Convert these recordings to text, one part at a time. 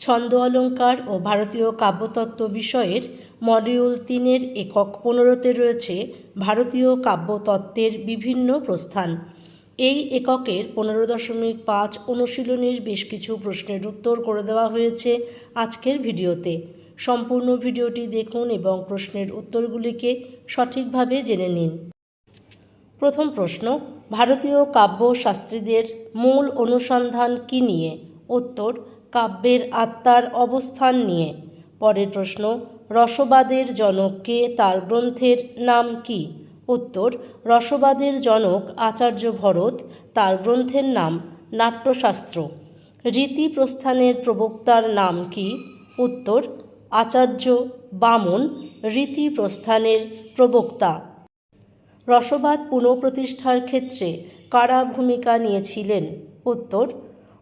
ছন্দ অলঙ্কার ও ভারতীয় কাব্যতত্ত্ব বিষয়ের মডিউল তিনের একক পনেরোতে রয়েছে ভারতীয় কাব্যতত্ত্বের বিভিন্ন প্রস্থান। এই এককের পনেরো দশমিক পাঁচ অনুশীলনীর বেশ কিছু প্রশ্নের উত্তর করে দেওয়া হয়েছে আজকের ভিডিওতে। সম্পূর্ণ ভিডিওটি দেখুন এবং প্রশ্নের উত্তরগুলিকে সঠিকভাবে জেনে নিন। প্রথম প্রশ্ন, ভারতীয় কাব্য শাস্ত্রীদের মূল অনুসন্ধান কী নিয়ে? উত্তর কাব্যের আত্মার অবস্থান নিয়ে। পরের প্রশ্ন, রসবাদের জনককে তার গ্রন্থের নাম কি? উত্তর, রসবাদের জনক আচার্য ভরত, তার গ্রন্থের নাম নাট্যশাস্ত্র। রীতি প্রস্থানের প্রবক্তার নাম কি? উত্তর, আচার্য বামন, রীতি প্রস্থানের প্রবক্তা। রসবাদ পুনঃপ্রতিষ্ঠার ক্ষেত্রে কারা ভূমিকা নিয়েছিলেন? উত্তর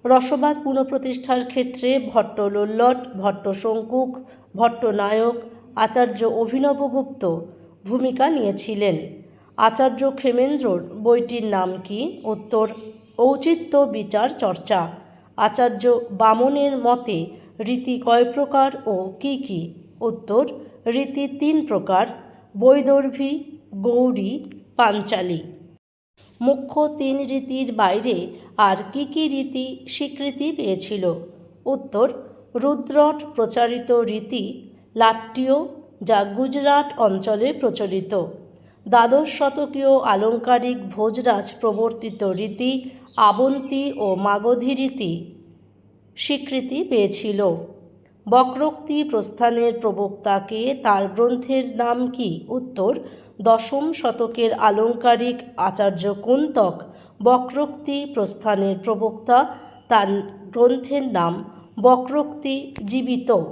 রসবাদ পুনঃপ্রতিষ্ঠার ক্ষেত্রে ভট্ট লোল্লট ভট্ট শঙ্কুক ভট্টনায়ক, আচার্য অভিনবগুপ্ত ভূমিকা নিয়েছিলেন। আচার্য ক্ষেমেন্দ্রর বইটির নাম কি? উত্তর, ঔচিত্য বিচার চর্চা। আচার্য বামনের মতে, রীতি কয় প্রকার ও কি কি? উত্তর, রীতি তিন প্রকার। বৈদর্ভী, গৌরী, পাঞ্চালী। মুখ্য তিন রীতির বাইরে আর কি কি রীতি স্বীকৃতি পেয়েছিল? উত্তর, রুদ্রট প্রচারিত রীতি, লাট্টীয় যা গুজরাট অঞ্চলে প্রচলিত। দ্বাদশ শতকীয় আলংকারিক ভোজরাজ প্রবর্তিত রীতি, আবন্তী ও মাগধী রীতি স্বীকৃতি পেয়েছিল। বক্রোক্তি প্রস্থানের প্রবক্তাকে তার গ্রন্থের নাম কি? উত্তর দশম শতকের আলংকারিক আচার্য কুন্তক বক্রোক্তি প্রস্থানের প্রবক্তা, তার গ্রন্থের নাম বক্রোক্তি জীবিত।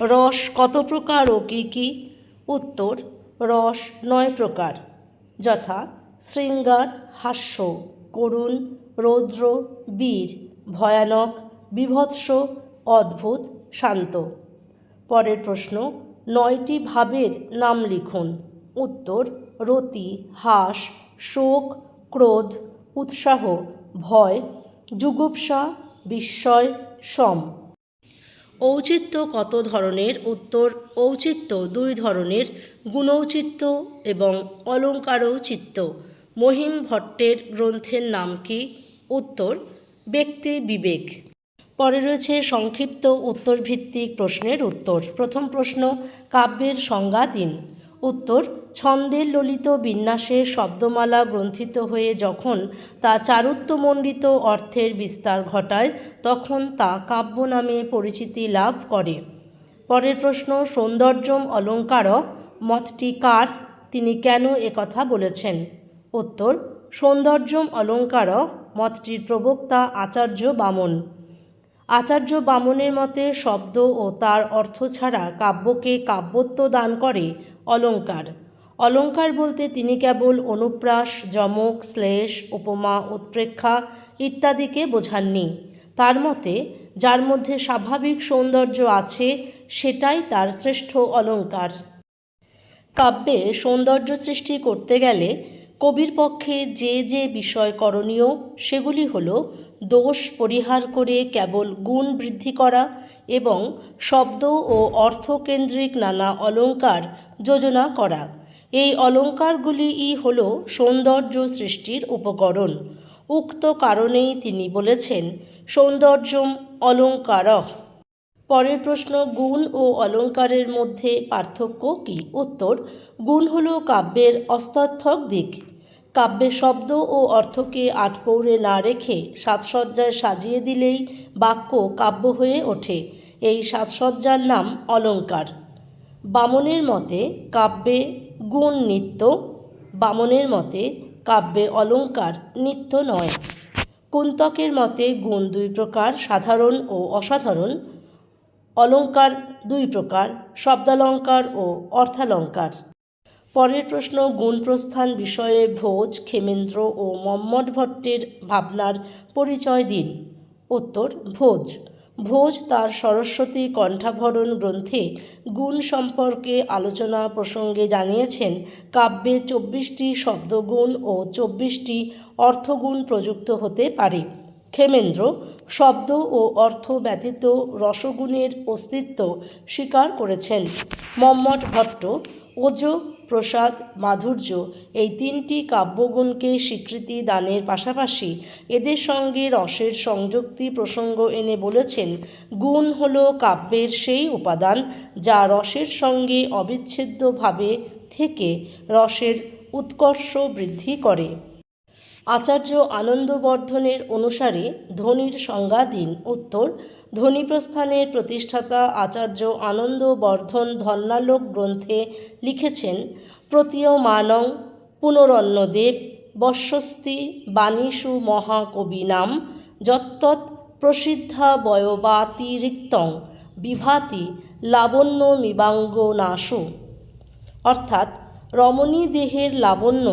রস কত প্রকার ও কী কী? উত্তর, রস নয় প্রকার। যথা শৃঙ্গার, হাস্য, করুণ, রৌদ্র, বীর, ভয়ানক, বিভৎস, অদ্ভুত, শান্ত। পরের প্রশ্ন, নয়টি ভাবের নাম লিখুন। উত্তর, রতি, হাস, শোক, ক্রোধ, উৎসাহ, ভয়, যুগুপ্সা, বিস্ময়, সম। ঔচিত্য কত ধরনের? উত্তর, ঔচিত্য দুই ধরনের গুণৌচিত্য এবং অলঙ্কারৌচিত্য মহিম ভট্টের গ্রন্থের নাম কি? উত্তর, ব্যক্তি বিবেক। পরে রয়েছে সংক্ষিপ্ত উত্তরভিত্তিক প্রশ্নের উত্তর। প্রথম প্রশ্ন, কাব্যের সংজ্ঞা দিন উত্তর, ছন্দের ললিত বিন্যাসে শব্দমালা গ্রন্থিত হয়ে যখন তা চারুত্বমণ্ডিত অর্থের বিস্তার ঘটায়, তখন তা কাব্য নামে পরিচিতি লাভ করে। পরের প্রশ্ন, সৌন্দর্যম অলঙ্কার, মতটি কার? তিনি কেন একথা বলেছেন? উত্তর, সৌন্দর্যম অলঙ্কার, মতটির প্রবক্তা আচার্য বামন। আচার্য বামনের মতে শব্দ ও তার অর্থ ছাড়া কাব্যকে কাব্যত্ব দান করে অলঙ্কার। অলঙ্কার বলতে তিনি কেবল অনুপ্রাস, যমক, শ্লেষ, উপমা, উৎপ্রেক্ষা ইত্যাদিকে বোঝাননি। তার মতে যার মধ্যে স্বাভাবিক সৌন্দর্য আছে সেটাই তার শ্রেষ্ঠ অলঙ্কার। কাব্যে সৌন্দর্য সৃষ্টি করতে গেলে কবির পক্ষে যে যে বিষয় করণীয় সেগুলি হল দোষ পরিহার করে কেবল গুণ বৃদ্ধি করা এবং শব্দ ও অর্থকেন্দ্রিক নানা অলঙ্কার যোজনা করা। এই অলঙ্কারগুলিই হল সৌন্দর্য সৃষ্টির উপকরণ। উক্ত কারণেই তিনি বলেছেন, সৌন্দর্যম অলঙ্কার। পরের প্রশ্ন, গুণ ও অলঙ্কারের মধ্যে পার্থক্য কি? উত্তর, গুণ হল কাব্যের অস্তার্থক দিক। কাব্যে শব্দ ও অর্থকে আটপৌরে না রেখে সাজসজ্জায় সাজিয়ে দিলেই বাক্য কাব্য হয়ে ওঠে। এই সাজসজ্জার নাম অলঙ্কার। বামনের মতে কাব্যে গুণ নিত্য, বামনের মতে কাব্যে অলঙ্কার নিত্য নয়। কুন্তকের মতে গুণ দুই প্রকার, সাধারণ ও অসাধারণ। অলঙ্কার দুই প্রকার, শব্দালঙ্কার ও অর্থালঙ্কার। পরের প্রশ্ন, গুণপ্রস্থান বিষয়ে ভোজ ক্ষেমেন্দ্র ও মম্মট ভট্টের ভাবনার পরিচয় দিন। উত্তর, ভোজ। ভোজ তার সরস্বতী কণ্ঠাভরণ গ্রন্থে গুণ সম্পর্কে আলোচনা প্রসঙ্গে জানিয়েছেন, কাব্যে চব্বিশটি শব্দগুণ ও চব্বিশটি অর্থগুণ প্রযুক্ত হতে পারে। ক্ষেমেন্দ্র, শব্দ ও অর্থ ব্যতীত রসগুণের অস্তিত্ব স্বীকার করেছেন। মম্মট ভট্ট, ওজ প্রসাদ মাধুর্য এই তিনটি কাব্যগুণকে স্বীকৃতি দানের পাশাপাশি এদের সঙ্গে রসের সংযুক্তি প্রসঙ্গ এনে বলেছেন, গুণ হল কাব্যের সেই উপাদান যা রসের সঙ্গে অবিচ্ছেদ্যভাবে থেকে রসের উৎকর্ষ বৃদ্ধি করে। আচার্য আনন্দবর্ধনের অনুসারে ধ্বনির সংজ্ঞা দিন উত্তর ধ্বনিপ্রস্থানের প্রতিষ্ঠাতা আচার্য আনন্দবর্ধন ধন্যালোক গ্রন্থে লিখেছেন, প্রতীয়মানং পুনরন্নদেব বর্ষস্তি বাণীষু মহাকবিনাম যত্তৎ প্রসিদ্ধা বয়বাতিরিক্তং বিভাতি লাবণ্য মিবাঙ্গ নাশু অর্থাৎ রমণী দেহের লাবণ্য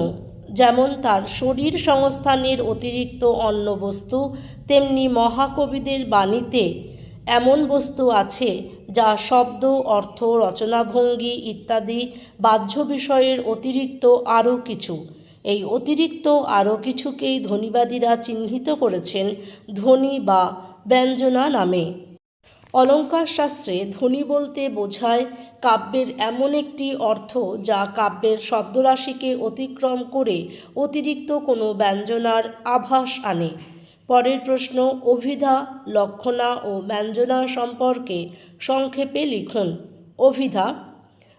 যেমন তার শরীর সংস্থানের অতিরিক্ত অন্য বস্তু, তেমনি মহাকবিদের বাণীতে এমন বস্তু আছে যা শব্দ, অর্থ, রচনাভঙ্গি ইত্যাদি বাহ্য বিষয়ের অতিরিক্ত আরও কিছু। এই অতিরিক্ত আরও কিছুকেই ধ্বনিবাদীরা চিহ্নিত করেছেন ধ্বনি বা ব্যঞ্জনা নামে। অলঙ্কার শাস্ত্রে ধ্বনি বলতে বোঝায় কাব্যের এমন একটি অর্থ যা কাব্যের শব্দরাশিকে অতিক্রম করে অতিরিক্ত কোনো ব্যঞ্জনার আভাস আনে। পরের প্রশ্ন, অভিধা, লক্ষণা ও ব্যঞ্জনা সম্পর্কে সংক্ষেপে লিখুন। অভিধা,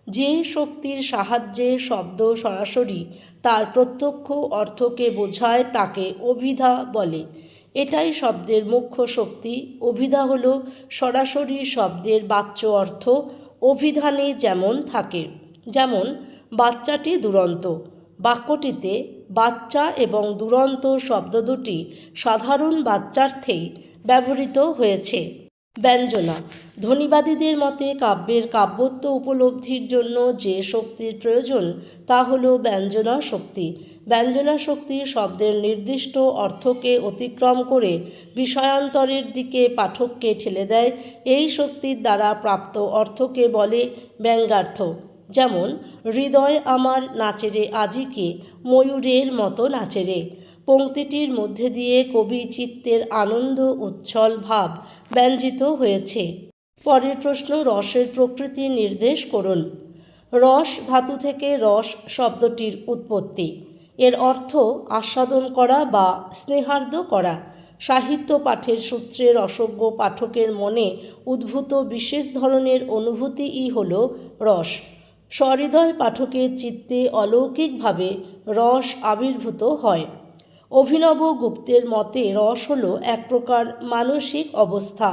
যে শক্তির সাহায্যে শব্দ সরাসরি তার প্রত্যক্ষ অর্থকে বোঝায় তাকে অভিধা বলে। এটাই শব্দের মুখ্য শক্তি। অভিধা হল সরাসরি শব্দের বাচ্য অর্থ। অভিধানে যেমন থাকে, যেমন বাচ্চাটি দুরন্ত। বাক্যটিতে বাচ্চা এবং দুরন্ত শব্দ দুটি সাধারণ বাচ্চার্থেই ব্যবহৃত হয়েছে। ব্যঞ্জনা, ধনীবাদীদের মতে কাব্যের কাব্যত্ব উপলব্ধির জন্য যে শক্তির প্রয়োজন, তা হল ব্যঞ্জনা শক্তি। ব্যঞ্জনা শক্তি শব্দের নির্দিষ্ট অর্থকে অতিক্রম করে বিষয়ান্তরের দিকে পাঠককে ঠেলে দেয়। এই শক্তির দ্বারা প্রাপ্ত অর্থকে বলে ব্যঙ্গার্থ। যেমন, হৃদয় আমার নাচেরে আজিকে ময়ূরের মতো নাচেরে পংক্তিটির মধ্যে দিয়ে কবি চিত্তের আনন্দ উচ্ছল ভাব ব্যঞ্জিত হয়েছে। পরের প্রশ্ন, রসের প্রকৃতি নির্দেশ করুন। রস ধাতু থেকে রস শব্দটির উৎপত্তি। এর অর্থ আস্বাদন করা বা স্নেহার্দ করা। সাহিত্য পাঠের সূত্রের রসজ্ঞ পাঠকের মনে উদ্ভূত বিশেষ ধরনের অনুভূতিই হল রস। সহৃদয় পাঠকের চিত্তে অলৌকিকভাবে রস আবির্ভূত হয়। অভিনব গুপ্তের মতে রস হল এক প্রকার মানসিক অবস্থা।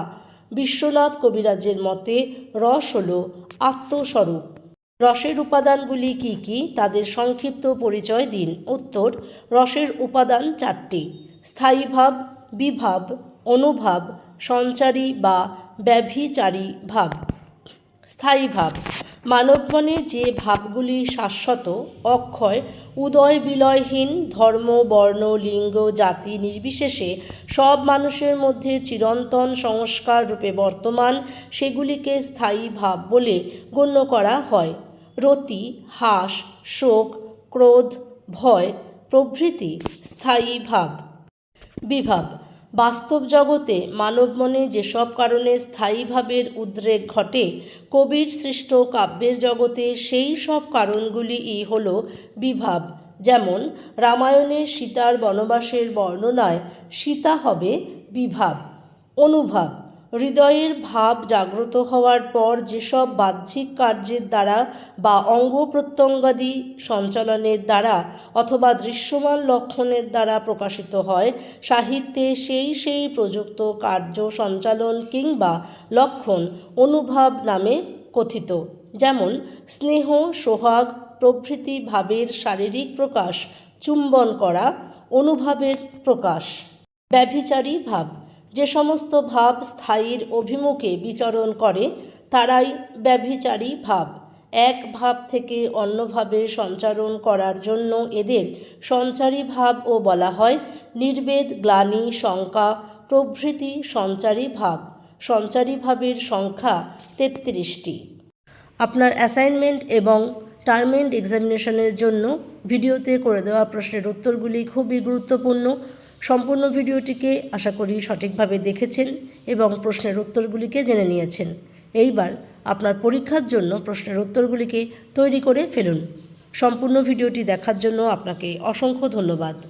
বিশ্বনাথ কবিরাজের মতে রস হল আত্মস্বরূপ। রসের উপাদানগুলি কি কি, তাদের সংক্ষিপ্ত পরিচয় দিন। উত্তর, রসের উপাদান চারটি। স্থায়ীভাব বিভাব, অনুভাব, সঞ্চারী বা ব্যভিচারী ভাব। স্থায়ী ভাব মানবমনে যে ভাবগুলি শাশ্বত, অক্ষয়, উদয় বিলয়হীন, ধর্ম, বর্ণ, লিঙ্গ, জাতি নির্বিশেষে সব মানুষের মধ্যে চিরন্তন সংস্কার রূপে বর্তমান, সেগুলিকে স্থায়ী ভাব বলে গণ্য করা হয়। রতি, হাস, শোক, ক্রোধ, ভয়, প্রভৃতি স্থায়ী ভাব। বিভাব। বাস্তব জগতে মানব মনে যেসব কারণে স্থায়ী ভাবের উদ্রেক ঘটে, কবির সৃষ্ট কাব্যের জগতে সেই সব কারণগুলিই হল বিভাব। যেমন, রামায়ণে সীতার বনবাসের বর্ণনায় সীতা হবে বিভাব। অনুভাব। হৃদয়ের ভাব জাগ্রত হওয়ার পর যেসব বাহ্যিক কার্যের দ্বারা বা অঙ্গ প্রত্যঙ্গাদি সঞ্চালনের দ্বারা অথবা দৃশ্যমান লক্ষণের দ্বারা প্রকাশিত হয়, সাহিত্যে সেই সেই প্রযুক্ত কার্য সঞ্চালন কিংবা লক্ষণ অনুভাব নামে কথিত। যেমন, স্নেহ, সোহাগ, প্রভৃতি ভাবের শারীরিক প্রকাশ, চুম্বন করা, অনুভাবের প্রকাশ। ব্যভিচারী ভাব। যে সমস্ত ভাব স্থায়ীর অভিমুখে বিচরণ করে, তারাই ব্যভিচারী ভাব। এক ভাব থেকে অন্যভাবে সঞ্চারণ করার জন্য এদের সঞ্চারী ভাবও বলা হয়, নির্বেদ, গ্লানি, শঙ্কা, প্রভৃতি সঞ্চারী ভাব। সঞ্চারী ভাবের সংখ্যা তেত্রিশটি। আপনার অ্যাসাইনমেন্ট এবং টার্ম এন্ড এক্সামিনেশনের জন্য ভিডিওতে করে দেওয়া প্রশ্নের উত্তরগুলি খুবই গুরুত্বপূর্ণ। সম্পূর্ণ ভিডিওটিকে আশা করি সঠিকভাবে দেখেছেন এবং প্রশ্নের উত্তরগুলিকে জেনে নিয়েছেন। এইবার আপনার পরীক্ষার জন্য প্রশ্নের উত্তরগুলিকে তৈরি করে ফেলুন। সম্পূর্ণ ভিডিওটি দেখার জন্য আপনাকে অসংখ্য ধন্যবাদ।